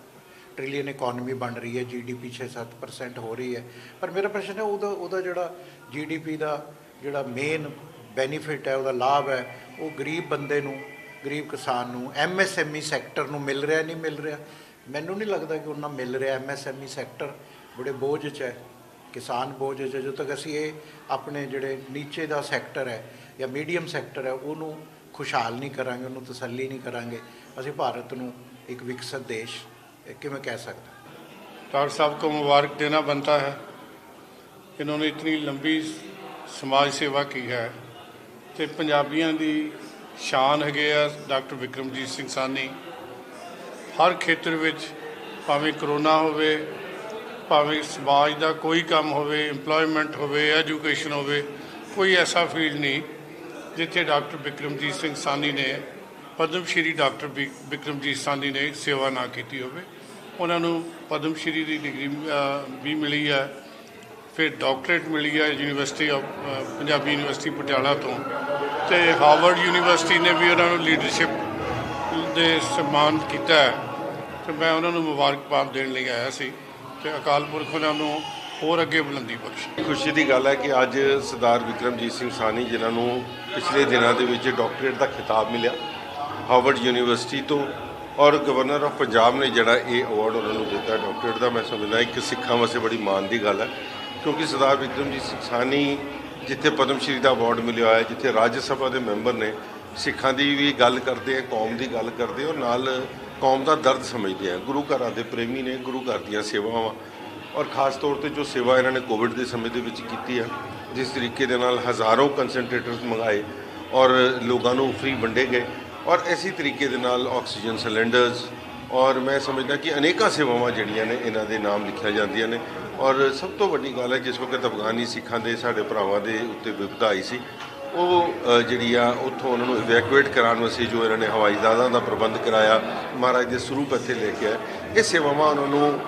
ਟ੍ਰਿਲੀਅਨ ਇਕਨੋਮੀ ਬਣ ਰਹੀ ਹੈ ਜੀਡੀਪੀ 6-7% ਹੋ ਰਹੀ ਹੈ। ਪਰ ਮੇਰਾ ਪ੍ਰਸ਼ਨ ਹੈ, ਉਹਦਾ ਉਹਦਾ ਜਿਹੜਾ ਜੀਡੀਪੀ ਦਾ ਜਿਹੜਾ ਮੇਨ ਬੈਨੀਫਿਟ ਹੈ, ਉਹਦਾ ਲਾਭ ਹੈ, ਉਹ ਗਰੀਬ ਬੰਦੇ ਨੂੰ ਗਰੀਬ ਕਿਸਾਨ ਨੂੰ ਐਮਐਸਐਮਈ ਸੈਕਟਰ ਨੂੰ ਮਿਲ ਰਿਹਾ, ਨਹੀਂ ਮਿਲ ਰਿਹਾ? ਮੈਨੂੰ ਨਹੀਂ ਲੱਗਦਾ ਕਿ ਉਹਨਾਂ ਮਿਲ ਰਿਹਾ ਐਮਐਸਐਮਈ ਸੈਕਟਰ। ਬੜੇ ਬੋਝ 'ਚ ਹੈ, ਕਿਸਾਨ ਬੋਝ 'ਚ ਜਦੋਂ ਤੱਕ ਅਸੀਂ ਇਹ ਆਪਣੇ ਜਿਹੜੇ ਨੀਚੇ ਦਾ ਸੈਕਟਰ ਹੈ ਜਾਂ ਮੀਡੀਅਮ ਸੈਕਟਰ ਹੈ, ਉਹਨੂੰ ਖੁਸ਼ਹਾਲ ਨਹੀਂ ਕਰਾਂਗੇ, ਉਹਨੂੰ ਤਸੱਲੀ ਨਹੀਂ ਕਰਾਂਗੇ, ਅਸੀਂ ਭਾਰਤ ਨੂੰ ਇੱਕ ਵਿਕਸਿਤ ਦੇਸ਼ ਕਿਵੇਂ ਕਹਿ ਸਕਦੇ ਡਾਕਟਰ ਸਾਹਿਬ ਕੋ ਮੁਬਾਰਕ ਦੇਣਾ ਬਣਦਾ ਹੈ। ਇਹਨਾਂ ਨੇ ਇਤਨੀ ਲੰਬੀ ਸਮਾਜ ਸੇਵਾ ਕੀ ਹੈ ਤੇ ਪੰਜਾਬੀਆਂ ਦੀ ਸ਼ਾਨ ਹੈਗੇ ਆ ਡਾਕਟਰ ਵਿਕਰਮਜੀਤ ਸਿੰਘ ਸਾਨੀ ਹਰ ਖੇਤਰ ਵਿੱਚ ਭਾਵੇਂ ਕਰੋਨਾ ਹੋਵੇ, ਭਾਵੇਂ ਸਮਾਜ ਦਾ ਕੋਈ ਕੰਮ ਹੋਵੇ, EMPLOYMENT ਹੋਵੇ ਐਜੂਕੇਸ਼ਨ ਹੋਵੇ, ਕੋਈ ਐਸਾ ਫੀਲਡ ਨਹੀਂ ਜਿੱਥੇ ਡਾਕਟਰ ਵਿਕਰਮਜੀਤ ਸਿੰਘ ਸਾਨੀ ਨੇ ਪਦਮ ਸ਼੍ਰੀ ਡਾਕਟਰ ਵਿ- ਵਿਕਰਮਜੀਤ ਸਾਨੀ ਨੇ ਸੇਵਾ ਨਾ ਕੀਤੀ ਹੋਵੇ। ਉਹਨਾਂ ਨੂੰ ਪਦਮ ਸ਼੍ਰੀ ਦੀ ਡਿਗਰੀ ਵੀ ਮਿਲੀ ਹੈ ਫਿਰ ਡਾਕਟਰੇਟ ਮਿਲੀ ਹੈ university of Punjabi university Patiala ਤੋਂ। ਤੇ ਹਾਰਵਰਡ ਯੂਨੀਵਰਸਿਟੀ ਨੇ ਵੀ ਉਹਨਾਂ ਨੂੰ ਲੀਡਰਸ਼ਿਪ ਦੇ ਸਨਮਾਨ ਕੀਤਾ ਹੈ। ਤੇ ਮੈਂ ਉਹਨਾਂ ਨੂੰ ਮੁਬਾਰਕਬਾਦ ਦੇਣ ਲਈ ਆਇਆ ਸੀ ਤੇ ਅਕਾਲ ਪੁਰਖ ਉਹਨਾਂ ਨੂੰ ਹੋਰ ਅੱਗੇ ਬੁਲੰਦੀ ਬਖਸ਼ੇ। ਖੁਸ਼ੀ ਦੀ ਗੱਲ ਹੈ ਕਿ ਅੱਜ ਸਰਦਾਰ ਵਿਕਰਮਜੀਤ ਸਿੰਘ ਸਾਨੀ ਜਿਨ੍ਹਾਂ ਨੂੰ ਪਿਛਲੇ ਦਿਨਾਂ ਦੇ ਵਿੱਚ ਡਾਕਟਰੇਟ ਦਾ ਖਿਤਾਬ ਮਿਲਿਆ ਹਾਰਵਰਡ ਯੂਨੀਵਰਸਿਟੀ ਤੋਂ ਔਰ ਗਵਰਨਰ ਆਫ ਪੰਜਾਬ ਨੇ ਜਿਹੜਾ ਇਹ ਅਵਾਰਡ ਉਹਨਾਂ ਨੂੰ ਦਿੱਤਾ ਡਾਕਟਰੇਟ ਦਾ, ਮੈਂ ਸਮਝਦਾ ਇੱਕ ਸਿੱਖਾਂ ਵਾਸਤੇ ਬੜੀ ਮਾਣ ਦੀ ਗੱਲ ਹੈ ਕਿਉਂਕਿ ਸਰਦਾਰ ਵਿਕਰਮਜੀਤ ਸਿੰਘ ਸਾਨੀ ਜਿੱਥੇ ਪਦਮ ਸ਼੍ਰੀ ਦਾ ਅਵਾਰਡ ਮਿਲਿਆ ਹੋਇਆ ਜਿੱਥੇ ਰਾਜ ਸਭਾ ਦੇ ਮੈਂਬਰ ਨੇ ਸਿੱਖਾਂ ਦੀ ਵੀ ਗੱਲ ਕਰਦੇ ਆ, ਕੌਮ ਦੀ ਗੱਲ ਕਰਦੇ ਔਰ ਨਾਲ ਕੌਮ ਦਾ ਦਰਦ ਸਮਝਦੇ ਆ। ਗੁਰੂ ਘਰਾਂ ਦੇ ਪ੍ਰੇਮੀ ਨੇ, ਗੁਰੂ ਘਰ ਦੀਆਂ ਸੇਵਾਵਾਂ। ਔਰ ਖਾਸ ਤੌਰ ਤੇ ਜੋ ਸੇਵਾ ਇਹਨਾਂ ਨੇ ਕੋਵਿਡ ਦੇ ਸਮੇਂ ਦੇ ਵਿੱਚ ਕੀਤੀ ਆ, ਜਿਸ ਤਰੀਕੇ ਦੇ ਨਾਲ ਹਜ਼ਾਰਾਂ ਕਨਸੈਂਟਰੇਟਰਸ ਮੰਗਾਏ ਔਰ ਲੋਕਾਂ ਨੂੰ ਫ੍ਰੀ ਵੰਡੇ ਗਏ। ਔਰ ਇਸੇ ਤਰੀਕੇ ਦੇ ਨਾਲ ਆਕਸੀਜਨ ਸਿਲੰਡਰਸ ਔਰ ਮੈਂ ਸਮਝਦਾ ਕਿ ਅਨੇਕਾਂ ਸੇਵਾਵਾਂ ਜਿਹੜੀਆਂ ਨੇ, ਇਹਨਾਂ ਦੇ ਨਾਮ ਲਿਖੀਆਂ ਜਾਂਦੀਆਂ ਨੇ। ਔਰ ਸਭ ਤੋਂ ਵੱਡੀ ਗੱਲ ਹੈ, ਜਿਸ ਵਕਤ ਅਫਗਾਨੀ ਸਿੱਖਾਂ ਦੇ, ਸਾਡੇ ਭਰਾਵਾਂ ਦੇ ਉੱਤੇ ਵਿਪਤਾ ਆਈ ਸੀ, ਉਹ ਜਿਹੜੀ ਆ, ਉੱਥੋਂ ਉਹਨਾਂ ਨੂੰ ਇਵੈਕੂਏਟ ਕਰਾਉਣ ਵਾਸਤੇ ਜੋ ਇਹਨਾਂ ਨੇ ਹਵਾਈ ਜਹਾਜ਼ਾਂ ਦਾ ਪ੍ਰਬੰਧ ਕਰਾਇਆ, ਮਹਾਰਾਜ ਦੇ ਸਰੂਪ ਇੱਥੇ ਲੈ ਕੇ ਆਏ। ਇਹ ਸੇਵਾਵਾਂ ਉਹਨਾਂ ਨੂੰ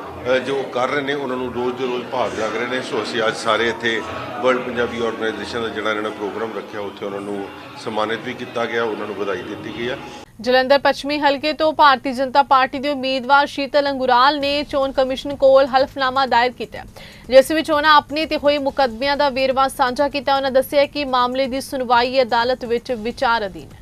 ਜੋ ਕਰ ਰਹੇ ਨੇ, ਉਹਨਾਂ ਨੂੰ ਰੋਜ਼ ਦੇ ਰੋਜ਼ ਭਾਗ ਜਾਗ ਰਹੇ ਨੇ। ਸੋ ਅਸੀਂ ਅੱਜ ਸਾਰੇ ਇੱਥੇ ਵਰਲਡ ਪੰਜਾਬੀ ਆਰਗੇਨਾਈਜੇਸ਼ਨ ਦਾ ਜਿਹੜਾ ਇਹਨਾਂ ਪ੍ਰੋਗਰਾਮ ਰੱਖਿਆ, ਉੱਥੇ ਉਹਨਾਂ ਨੂੰ ਸਨਮਾਨਿਤ ਵੀ ਕੀਤਾ ਗਿਆ, ਉਹਨਾਂ ਨੂੰ ਵਧਾਈ ਦਿੱਤੀ ਗਈ ਹੈ ਜਲੰਧਰ ਪੱਛਮੀ ਹਲਕੇ ਤੋਂ ਭਾਰਤੀ ਜਨਤਾ ਪਾਰਟੀ ਦੇ ਉਮੀਦਵਾਰ ਸ਼ੀਤਲ ਅੰਗੁਰਾਲ ਨੇ ਚੋਣ ਕਮਿਸ਼ਨ ਕੋਲ ਹਲਫਨਾਮਾ ਦਾਇਰ ਕੀਤਾ। ਜਿਸ ਵਿੱਚ ਉਹਨਾਂ ਆਪਣੇ ਤੇ ਹੋਏ ਮੁਕੱਦਮਿਆਂ ਦਾ ਵੇਰਵਾ ਸਾਂਝਾ ਕੀਤਾ। ਉਹਨਾਂ ਦੱਸਿਆ ਕਿ ਮਾਮਲੇ ਦੀ ਸੁਣਵਾਈ ਅਦਾਲਤ ਵਿੱਚ ਵਿਚਾਰ ਅਧੀਨ ਹੈ।